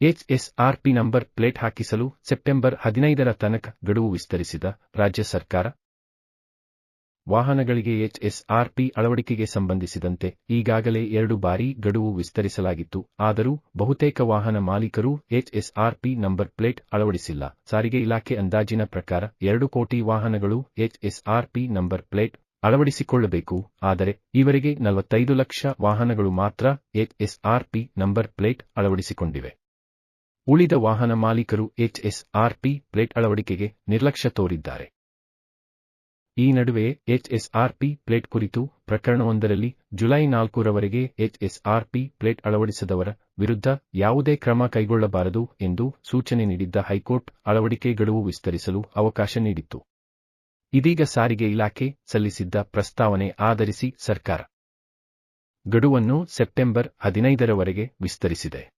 H S R P number plate ಹಾಕಿಸಲು September ಹದಿನೈದರ ತನಕ ಗಡುವು ವಿಸ್ತರಿಸಿದ ರಾಜ್ಯ ಸರ್ಕಾರ. ವಾಹನಗಳಿಗೆ ಎಚ್ಎಸ್ಆರ್ಪಿ ಅಳವಡಿಕೆಗೆ ಸಂಬಂಧಿಸಿದಂತೆ ಈಗಾಗಲೇ ಎರಡು ಬಾರಿ ಗಡುವು ವಿಸ್ತರಿಸಲಾಗಿತ್ತು. ಆದರೂ ಬಹುತೇಕ ವಾಹನ ಮಾಲೀಕರು ಎಚ್ಎಸ್ಆರ್ಪಿ ನಂಬರ್ ಪ್ಲೇಟ್ ಅಳವಡಿಸಿಲ್ಲ. ಸಾರಿಗೆ ಇಲಾಖೆ ಅಂದಾಜಿನ ಪ್ರಕಾರ ಎರಡು ಕೋಟಿ ವಾಹನಗಳು ಎಚ್ಎಸ್ಆರ್ಪಿ ನಂಬರ್ ಪ್ಲೇಟ್ ಅಳವಡಿಸಿಕೊಳ್ಳಬೇಕು. ಆದರೆ ಈವರೆಗೆ ನಲವತ್ತೈದು ಲಕ್ಷ ವಾಹನಗಳು ಮಾತ್ರ ಎಚ್ಎಸ್ಆರ್ಪಿ ನಂಬರ್ ಪ್ಲೇಟ್ ಅಳವಡಿಸಿಕೊಂಡಿವೆ. ಉಳಿದ ವಾಹನ ಮಾಲೀಕರು ಎಚ್ಎಸ್ಆರ್ಪಿ ಪ್ಲೇಟ್ ಅಳವಡಿಕೆಗೆ ನಿರ್ಲಕ್ಷ್ಯ ತೋರಿದ್ದಾರೆ. ಈ ನಡುವೆ ಎಚ್ಎಸ್ಆರ್ಪಿ ಪ್ಲೇಟ್ ಕುರಿತು ಪ್ರಕರಣವೊಂದರಲ್ಲಿ ಜುಲೈ ನಾಲ್ಕರವರೆಗೆ ಎಚ್ಎಸ್ಆರ್ಪಿ ಪ್ಲೇಟ್ ಅಳವಡಿಸದವರ ವಿರುದ್ಧ ಯಾವುದೇ ಕ್ರಮ ಕೈಗೊಳ್ಳಬಾರದು ಎಂದು ಸೂಚನೆ ನೀಡಿದ್ದ ಹೈಕೋರ್ಟ್ ಅಳವಡಿಕೆ ಗಡುವು ವಿಸ್ತರಿಸಲು ಅವಕಾಶ ನೀಡಿತ್ತು. ಇದೀಗ ಸಾರಿಗೆ ಇಲಾಖೆ ಸಲ್ಲಿಸಿದ್ದ ಪ್ರಸ್ತಾವನೆ ಆಧರಿಸಿ ಸರ್ಕಾರ ಗಡುವನ್ನು ಸೆಪ್ಟೆಂಬರ್ ಹದಿನೈದರವರೆಗೆ ವಿಸ್ತರಿಸಿದೆ.